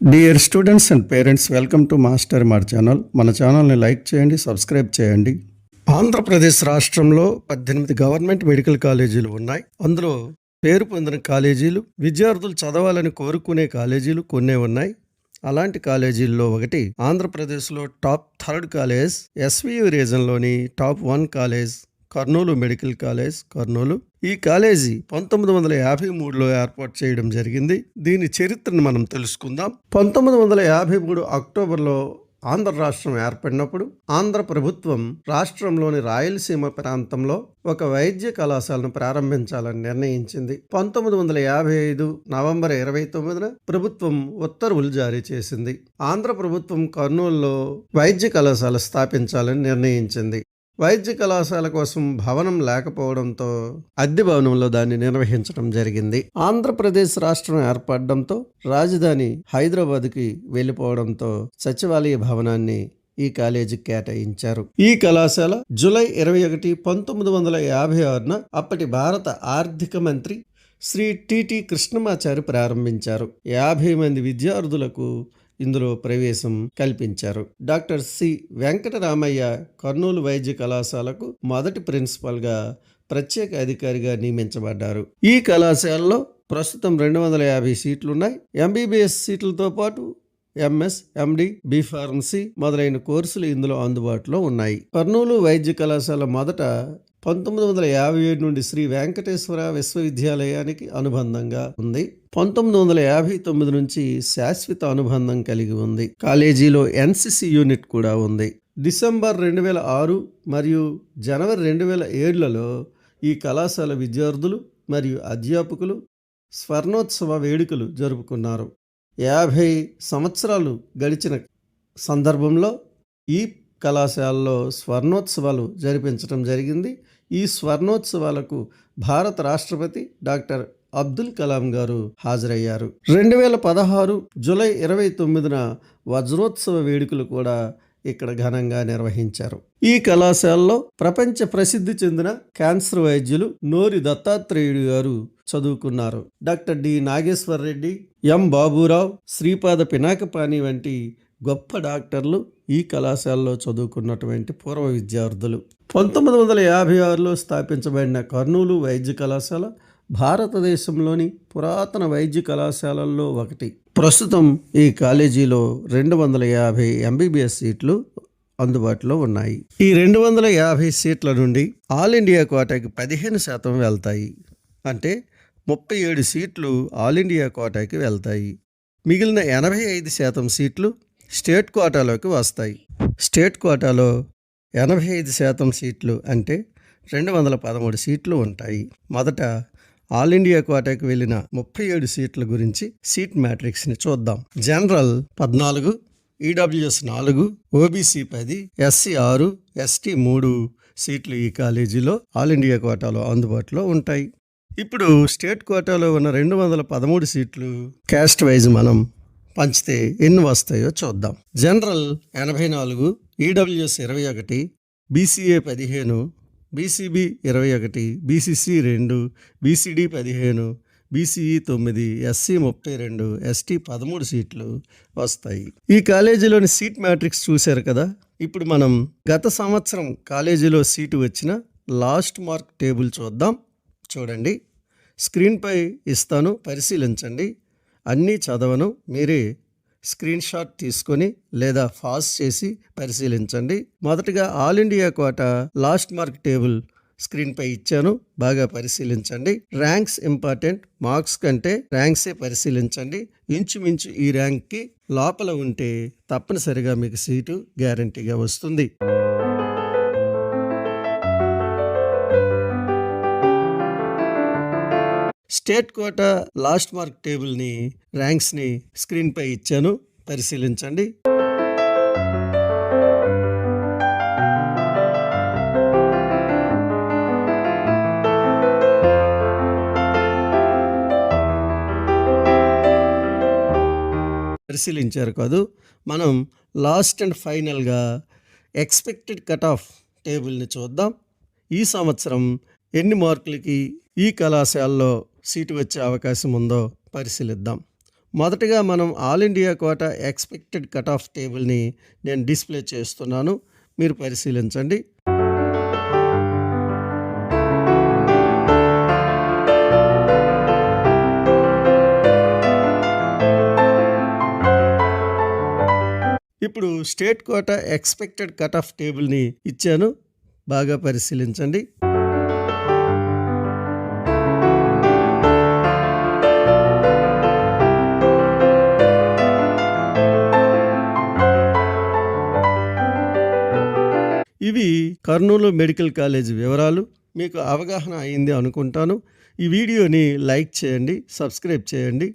Dear students and parents welcome to master మార్ channel మన ఛానల్ని లైక్ చేయండి సబ్స్క్రైబ్ చేయండి. ఆంధ్రప్రదేశ్ రాష్ట్రంలో పద్దెనిమిది గవర్నమెంట్ మెడికల్ కాలేజీలు ఉన్నాయి. అందులో పేరు పొందిన కాలేజీలు విద్యార్థులు చదవాలని కోరుకునే కాలేజీలు కొన్నే ఉన్నాయి. అలాంటి కాలేజీల్లో ఒకటి ఆంధ్రప్రదేశ్లో top third college SVU రీజన్లోని top one college Kurnool medical college Kurnool. ఈ కాలేజీ పంతొమ్మిది వందల యాభై మూడులో ఏర్పాటు చేయడం జరిగింది. దీని చరిత్రను మనం తెలుసుకుందాం. పంతొమ్మిది వందల యాభై మూడు అక్టోబర్లో ఆంధ్ర రాష్ట్రం ఏర్పడినప్పుడు ఆంధ్ర ప్రభుత్వం రాష్ట్రంలోని రాయలసీమ ప్రాంతంలో ఒక వైద్య కళాశాలను ప్రారంభించాలని నిర్ణయించింది. పంతొమ్మిది వందల యాభై ఐదు నవంబర్ ఇరవై తొమ్మిదిన ప్రభుత్వం ఉత్తర్వులు జారీ చేసింది. ఆంధ్ర ప్రభుత్వం కర్నూలులో వైద్య కళాశాల స్థాపించాలని నిర్ణయించింది. వైద్య కళాశాల కోసం భవనం లేకపోవడంతో అద్దె భవనంలో దాన్ని నిర్వహించడం జరిగింది. ఆంధ్రప్రదేశ్ రాష్ట్రం ఏర్పడడంతో రాజధాని హైదరాబాద్కి వెళ్ళిపోవడంతో సచివాలయ భవనాన్ని ఈ కాలేజీకి కేటాయించారు. ఈ కళాశాల జూలై ఇరవై ఒకటి పంతొమ్మిది వందల యాభై ఆరున అప్పటి భారత ఆర్థిక మంత్రి శ్రీ టిటి కృష్ణమాచారి ప్రారంభించారు. యాభై మంది విద్యార్థులకు ఇందులో ప్రవేశం కల్పించారు. Doctor C. వెంకటరామయ్య కర్నూలు వైద్య కళాశాలకు మొదటి ప్రిన్సిపల్గా ప్రత్యేక అధికారిగా నియమించబడ్డారు. ఈ కళాశాలలో ప్రస్తుతం రెండు వందల యాభై సీట్లు ఉన్నాయి ఎంబీబీఎస్ సీట్లతో పాటు ఎంఎస్ ఎండి బి ఫార్మసీ మొదలైన కోర్సులు ఇందులో అందుబాటులో ఉన్నాయి. కర్నూలు వైద్య కళాశాల మొదట పంతొమ్మిది వందల యాభై ఏడు నుండి శ్రీ వెంకటేశ్వర విశ్వవిద్యాలయానికి అనుబంధంగా ఉంది. పంతొమ్మిది వందల యాభై తొమ్మిది నుంచి శాశ్వత అనుబంధం కలిగి ఉంది. కాలేజీలో ఎన్సిసి యూనిట్ కూడా ఉంది. డిసెంబర్ రెండు వేల ఆరు మరియు జనవరి రెండు వేల ఏడులలో ఈ కళాశాల విద్యార్థులు మరియు అధ్యాపకులు స్వర్ణోత్సవ వేడుకలు జరుపుకున్నారు. యాభై సంవత్సరాలు గడిచిన సందర్భంలో ఈ కళాశాలలో స్వర్ణోత్సవాలు జరిపించడం జరిగింది. ఈ స్వర్ణోత్సవాలకు భారత రాష్ట్రపతి డాక్టర్ అబ్దుల్ కలాం గారు హాజరయ్యారు. రెండు వేల పదహారు జూలై ఇరవై తొమ్మిదిన వజ్రోత్సవ వేడుకలు కూడా ఇక్కడ ఘనంగా నిర్వహించారు. ఈ కళాశాలలో ప్రపంచ ప్రసిద్ధి చెందిన క్యాన్సర్ వైద్యులు నోరి దత్తాత్రేయుడు గారు చదువుకున్నారు. Doctor D Nageshwar Reddy M Baburao Sripada Pinakapani వంటి గొప్ప డాక్టర్లు ఈ కళాశాలలో చదువుకున్నటువంటి పూర్వ విద్యార్థులు. పంతొమ్మిది వందల యాభై ఆరులో స్థాపించబడిన కర్నూలు వైద్య కళాశాల భారతదేశంలోని పురాతన వైద్య కళాశాలల్లో ఒకటి. ప్రస్తుతం ఈ కాలేజీలో రెండు వందల యాభై ఎంబీబీఎస్ సీట్లు అందుబాటులో ఉన్నాయి. ఈ రెండు వందల యాభై సీట్ల నుండి ఆల్ ఇండియా కోటాకి పదిహేను శాతం వెళ్తాయి. అంటే ముప్పై ఏడు సీట్లు ఆల్ ఇండియా కోటాకి వెళ్తాయి. మిగిలిన ఎనభై ఐదు శాతం సీట్లు స్టేట్ కోటాలోకి వస్తాయి. స్టేట్ కోటాలో ఎనభై ఐదు శాతం సీట్లు అంటే రెండు వందల పదమూడు సీట్లు ఉంటాయి. మొదట ఆల్ ఇండియా కోటాకి వెళ్ళిన ముప్పై ఏడు సీట్ల గురించి సీట్ మ్యాట్రిక్స్ని చూద్దాం. జనరల్ పద్నాలుగు ఈడబ్ల్యూఎస్ నాలుగు ఓబీసీ పది ఎస్సీ ఆరు ఎస్టీ మూడు సీట్లు ఈ కాలేజీలో ఆల్ ఇండియా కోటాలో అందుబాటులో ఉంటాయి. ఇప్పుడు స్టేట్ కోటాలో ఉన్న రెండు వందల పదమూడు సీట్లు క్యాస్ట్ వైజ్ మనం పంచితే ఎన్ని వస్తాయో చూద్దాం. జనరల్ ఎనభై నాలుగు ఈడబ్ల్యూఎస్ ఇరవై ఒకటి బీసీఏ పదిహేను బీసీబీ ఇరవై ఒకటి బీసీసీ రెండు బీసీడీ పదిహేను బీసీఈ తొమ్మిది ఎస్సీ ముప్పై రెండు ఎస్టీ పదమూడు సీట్లు వస్తాయి. ఈ కాలేజీలోని సీట్ మ్యాట్రిక్స్ చూశారు కదా? ఇప్పుడు మనం గత సంవత్సరం కాలేజీలో సీటు వచ్చిన లాస్ట్ మార్క్ టేబుల్ చూద్దాం. చూడండి. స్క్రీన్పై ఇస్తాను పరిశీలించండి. అన్నీ చదవను. మీరే స్క్రీన్ షాట్ తీసుకొని లేదా ఫాస్ట్ చేసి పరిశీలించండి. మొదటగా all India quota last mark table స్క్రీన్పై ఇచ్చాను. బాగా పరిశీలించండి. Ranks important. మార్క్స్ కంటే ర్యాంక్సే పరిశీలించండి. ఇంచుమించు ఈ ర్యాంక్కి లోపల ఉంటే తప్పనిసరిగా మీకు సీటు గ్యారంటీగా వస్తుంది. స్టేట్ కోట లాస్ట్ మార్క్ టేబుల్ని ర్యాంక్స్ని స్క్రీన్పై ఇచ్చాను. పరిశీలించండి. పరిశీలించారు కాదు. మనం లాస్ట్ అండ్ ఫైనల్గా ఎక్స్పెక్టెడ్ కట్ ఆఫ్ టేబుల్ని చూద్దాం. ఈ సంవత్సరం ఎన్ని మార్కులకి ఈ కళాశాలలో సీటు వచ్చే అవకాశం ఉందో పరిశీలిద్దాం. మొదటగా మనం all India quota expected cut off టేబుల్ని నేను డిస్ప్లే చేస్తున్నాను. మీరు పరిశీలించండి. ఇప్పుడు state quota expected cut off టేబుల్ని ఇచ్చాను. బాగా పరిశీలించండి. ఇవి కర్నూలు మెడికల్ కాలేజ్ వివరాలు. మీకు అవగాహన అయింది అనుకుంటాను. ఈ వీడియోని లైక్ చేయండి సబ్స్క్రైబ్ చేయండి.